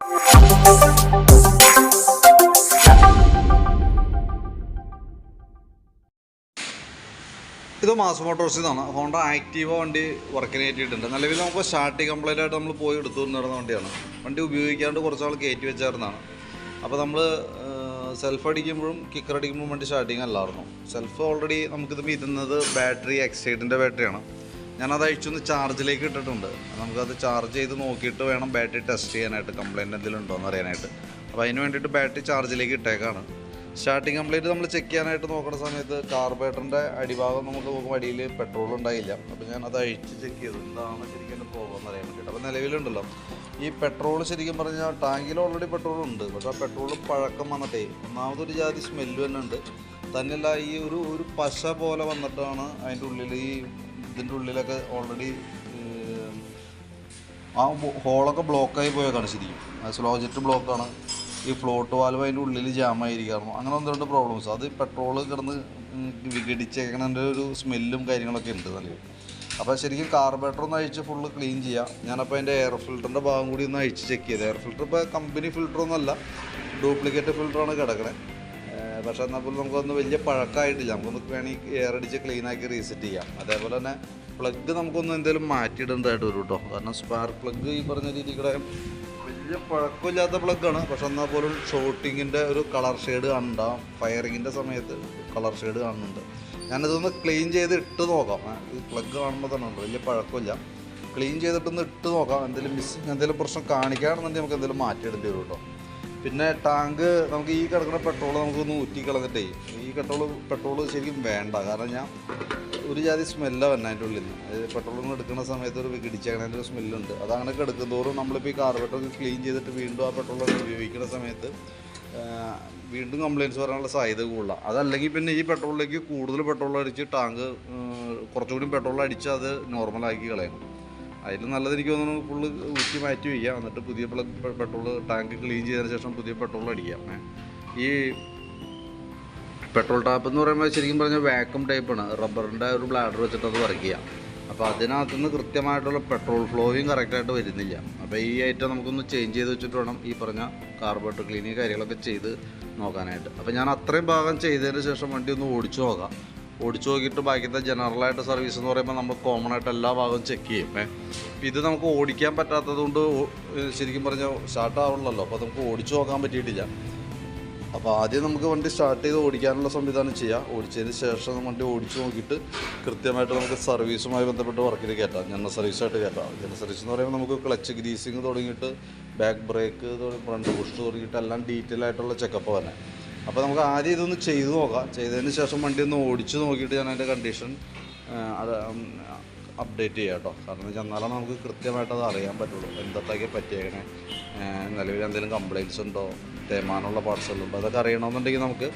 ഇത് മാസ് മോട്ടോഴ്സിൽ നിന്നാണ് Honda Activa വണ്ടി വർക്കിന് കയറ്റിയിട്ടുണ്ട്. നിലവിൽ നമുക്ക് സ്റ്റാർട്ടിങ് കംപ്ലൈന്റ് ആയിട്ട് നമ്മൾ പോയി എടുത്തു നടന്ന വണ്ടിയാണ്. വണ്ടി ഉപയോഗിക്കാണ്ട് കുറച്ച് നാൾ കയറ്റി വെച്ചായിരുന്നതാണ് അപ്പോൾ നമ്മൾ സെൽഫ് അടിക്കുമ്പോഴും കിക്കർ അടിക്കുമ്പോഴും വണ്ടി സ്റ്റാർട്ടിങ് അല്ലായിരുന്നു. സെൽഫ് ഓൾറെഡി നമുക്കിത് മീതുന്നത് ബാറ്ററി എക്സൈഡിന്റെ ബാറ്ററിയാണ് ഞാനത് അഴിച്ചൊന്ന് ചാർജിലേക്ക് ഇട്ടിട്ടുണ്ട്. നമുക്കത് ചാർജ് ചെയ്ത് നോക്കിയിട്ട് വേണം ബാറ്ററി ടെസ്റ്റ് ചെയ്യാനായിട്ട് കംപ്ലൈന്റ് എന്തെങ്കിലും ഉണ്ടോ എന്ന് അറിയാനായിട്ട്. അപ്പോൾ അതിന് വേണ്ടിയിട്ട് ബാറ്ററി ചാർജിലേക്ക് ഇട്ടേക്കാണ്. സ്റ്റാർട്ടിങ് കംപ്ലീറ്റ് നമ്മൾ ചെക്ക് ചെയ്യാനായിട്ട് നോക്കുന്ന സമയത്ത് കാർബേറ്ററിന്റെ അടിഭാഗം നമുക്ക് നോക്കുമ്പോൾ അടിയിൽ പെട്രോൾ ഉണ്ടായില്ല. അപ്പോൾ ഞാൻ അത് അഴിച്ച് ചെക്ക് ചെയ്തു. എന്താണ് ശരിക്കും എന്റെ പ്രോബ്ലം എന്ന് അറിയാൻ വേണ്ടിയിട്ട്. അപ്പോൾ നിലവിലുണ്ടല്ലോ ഈ പെട്രോൾ ശരിക്കും പറഞ്ഞാൽ ടാങ്കിൽ ഓൾറെഡി പെട്രോൾ ഉണ്ട്. പക്ഷേ ആ പെട്രോൾ പഴക്കം വന്നിട്ടേ ഒന്നാമതൊരു ജാതി സ്മെല്ല് തന്നെ ഉണ്ട് തന്നെയല്ല ഈ ഒരു ഒരു പശ പോലെ വന്നിട്ടാണ് അതിന്റെ ഉള്ളിൽ ഈ ഇതിന്റെ ഉള്ളിലൊക്കെ ഓൾറെഡി ആ ഹോളൊക്കെ ബ്ലോക്കായി പോയേക്കാണ് ശരിക്കും. സ്ലോ ജെറ്റ് ബ്ലോക്കാണ് ഈ ഫ്ലോട്ട് വാൽവ് അതിന്റെ ഉള്ളിൽ ജാമായിരിക്കാറുണ്ട് അങ്ങനെ ഒന്ന് രണ്ട് പ്രോബ്ലംസ് അത് പെട്രോൾ കിടന്ന് വിഘടിച്ചേക്കണതിന്റെ ഒരു സ്മെല്ലും കാര്യങ്ങളൊക്കെ ഉണ്ട് നല്ല. അപ്പോൾ ശരിക്കും കാർബറേറ്റർ ഒന്ന് അഴിച്ച് ഫുള്ള് ക്ലീൻ ചെയ്യാം. ഞാനപ്പോൾ അതിന്റെ എയർ ഫിൽറ്ററിന്റെ ഭാഗം കൂടി ഒന്ന് അഴിച്ച് ചെക്ക് ചെയ്ത്. എയർ ഫിൽറ്റർ ഇപ്പോൾ കമ്പനി ഫിൽറ്ററൊന്നും അല്ല ഡ്യൂപ്ലിക്കേറ്റ് ഫിൽറ്ററാണ് കിടക്കണേ. പക്ഷേ എന്നാൽ പോലും നമുക്കൊന്ന് വലിയ പഴക്കമായിട്ടില്ല. നമുക്കൊന്ന് വേണമെങ്കിൽ എയർ അടിച്ച് ക്ലീൻ ആക്കി റീസെറ്റ് ചെയ്യാം. അതേപോലെ തന്നെ പ്ലഗ് നമുക്കൊന്ന് എന്തെങ്കിലും മാറ്റിയിടേണ്ടതായിട്ട് വരും കേട്ടോ കാരണം സ്പാർക്ക് പ്ലഗ് ഈ പറഞ്ഞ രീതിയുടെ വലിയ പഴക്കമില്ലാത്ത പ്ലഗാണ് പക്ഷെ എന്നാൽ പോലും ഷോട്ടിങ്ങിന്റെ ഒരു കളർ ഷെയ്ഡ് കാണുന്നുണ്ടാവും ഫയറിങ്ങിന്റെ സമയത്ത് കളർ ഷെയ്ഡ് കാണുന്നുണ്ട്. ഞാനിതൊന്ന് ക്ലീൻ ചെയ്ത് ഇട്ട് നോക്കാം. ഈ പ്ലഗ് കാണുമ്പോൾ തന്നെ ഉണ്ട്. വലിയ പഴക്കമില്ല. ക്ലീൻ ചെയ്തിട്ടൊന്ന് ഇട്ട് നോക്കാം. എന്തെങ്കിലും മിസ് എന്തെങ്കിലും പ്രശ്നം കാണിക്കുകയാണെന്നുണ്ടെങ്കിൽ നമുക്ക് എന്തെങ്കിലും മാറ്റിയിടേണ്ടി വരും കേട്ടോ പിന്നെ ടാങ്ക് നമുക്ക് ഈ കിടക്കുന്ന പെട്രോൾ നമുക്കൊന്ന് ഊറ്റി കളഞ്ഞിട്ടേ. ഈ പെട്രോൾ പെട്രോൾ ശരിക്കും വേണ്ട. കാരണം ഞാൻ ഒരു ജാതി സ്മെല്ലാണ് വന്നെ അതിന്റെ ഉള്ളിൽ നിന്ന്. പെട്രോൾ ഒന്ന് എടുക്കുന്ന സമയത്ത് ഒരു വിഘടിച്ചേക്കണതിന്റെ ഒരു സ്മെല്ലുണ്ട് അതങ്ങനെ കിടക്കുന്തോറും നമ്മളിപ്പോൾ ഈ കാർബറേറ്റർ ക്ലീൻ ചെയ്തിട്ട് വീണ്ടും ആ പെട്രോൾ ഉപയോഗിക്കുന്ന സമയത്ത് വീണ്ടും കംപ്ലയിൻസ് വരാനുള്ള സാധ്യത കൂടുതലാണ് അതല്ലെങ്കിൽ പിന്നെ ഈ പെട്രോളിലേക്ക് കൂടുതൽ പെട്രോൾ അടിച്ച് ടാങ്ക് കുറച്ചുകൂടി പെട്രോൾ അടിച്ച് അത് നോർമലാക്കി കളയണം. അതിൽ നല്ലത് എനിക്ക് തോന്നുന്നു ഫുള്ള് ഊറ്റി മാറ്റി വയ്ക്കുക എന്നിട്ട് പുതിയ പെട്രോൾ ടാങ്ക് ക്ലീൻ ചെയ്തതിന് ശേഷം പുതിയ പെട്രോൾ അടിക്കാം. ഈ പെട്രോൾ ടാപ്പ് എന്ന് പറയുമ്പോൾ ശരിക്കും പറഞ്ഞാൽ വാക്യൂം ടൈപ്പാണ് റബ്ബറിന്റെ ഒരു ബ്ലാഡർ വെച്ചിട്ട് അത് വർക്ക് ചെയ്യാം. അപ്പോൾ അതിനകത്ത് നിന്ന് കൃത്യമായിട്ടുള്ള പെട്രോൾ ഫ്ലോയും കറക്റ്റായിട്ട് വരുന്നില്ല. അപ്പോൾ ഈ ഐറ്റം നമുക്കൊന്ന് ചേഞ്ച് ചെയ്ത് വെച്ചിട്ട് വേണം ഈ പറഞ്ഞ കാർബോട്ട് ക്ലീനിങ് കാര്യങ്ങളൊക്കെ ചെയ്ത് നോക്കാനായിട്ട്. അപ്പോൾ ഞാൻ അത്രയും ഭാഗം ചെയ്തതിന് ശേഷം വണ്ടി ഒന്ന് ഓടിച്ചു നോക്കാം. ഓടിച്ചു നോക്കിയിട്ട് ബാക്കിയത്തെ ജനറലായിട്ട് സർവീസ് എന്ന് പറയുമ്പോൾ നമ്മൾ കോമൺ ആയിട്ട് എല്ലാ ഭാഗവും ചെക്ക് ചെയ്യും. ഇത് നമുക്ക് ഓടിക്കാൻ പറ്റാത്തത് കൊണ്ട് ശരിക്കും പറഞ്ഞാൽ സ്റ്റാർട്ട് ആവണല്ലോ. അപ്പോൾ നമുക്ക് ഓടിച്ചു നോക്കാൻ പറ്റിയിട്ടില്ല. അപ്പോൾ ആദ്യം നമുക്ക് വണ്ടി സ്റ്റാർട്ട് ചെയ്ത് ഓടിക്കാനുള്ള സംവിധാനം ചെയ്യാം. ഓടിച്ചതിന് ശേഷം വണ്ടി ഓടിച്ചു നോക്കിയിട്ട് കൃത്യമായിട്ട് നമുക്ക് സർവീസുമായി ബന്ധപ്പെട്ട് വർക്കിൽ കയറ്റാം ജനറൽ സർവീസായിട്ട് കയറ്റാം ജനറൽ സർവീസ് എന്ന് പറയുമ്പോൾ നമുക്ക് ക്ലച്ച് ഗ്രീസിങ് തുടങ്ങിയിട്ട് ബാക്ക് ബ്രേക്ക് ഫ്രണ്ട് പുഷ് തുടങ്ങിയിട്ട് എല്ലാം ഡീറ്റെയിൽ ആയിട്ടുള്ള ചെക്കപ്പ് തന്നെ. അപ്പോൾ നമുക്ക് ആദ്യം ഇതൊന്ന് ചെയ്ത് നോക്കാം. ചെയ്തതിന് ശേഷം വണ്ടി ഒന്ന് ഓടിച്ച് നോക്കിയിട്ട് ഞാൻ അതിന്റെ കണ്ടീഷൻ അത് അപ്ഡേറ്റ് ചെയ്യാം കേട്ടോ. കാരണം വെച്ചാൽ എന്നാലാണ് നമുക്ക് കൃത്യമായിട്ട് അത് അറിയാൻ പറ്റുള്ളൂ. എന്തൊക്കെ പറ്റിയേക്കണേ നിലവിൽ എന്തെങ്കിലും കംപ്ലയിൻസ് ഉണ്ടോ തേമാനുള്ള പാർട്സ് ഉണ്ടോ അതൊക്കെ അറിയണമെന്നുണ്ടെങ്കിൽ നമുക്ക്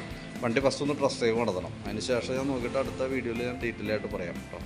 വണ്ടി ഫസ്റ്റ് ഒന്ന് ട്രസ്റ്റ് ഡ്രൈവ് നടത്തണം. അതിന് ശേഷം ഞാൻ നോക്കിയിട്ട് അടുത്ത വീഡിയോയിൽ ഞാൻ ഡീറ്റെയിൽ ആയിട്ട് പറയാം കേട്ടോ.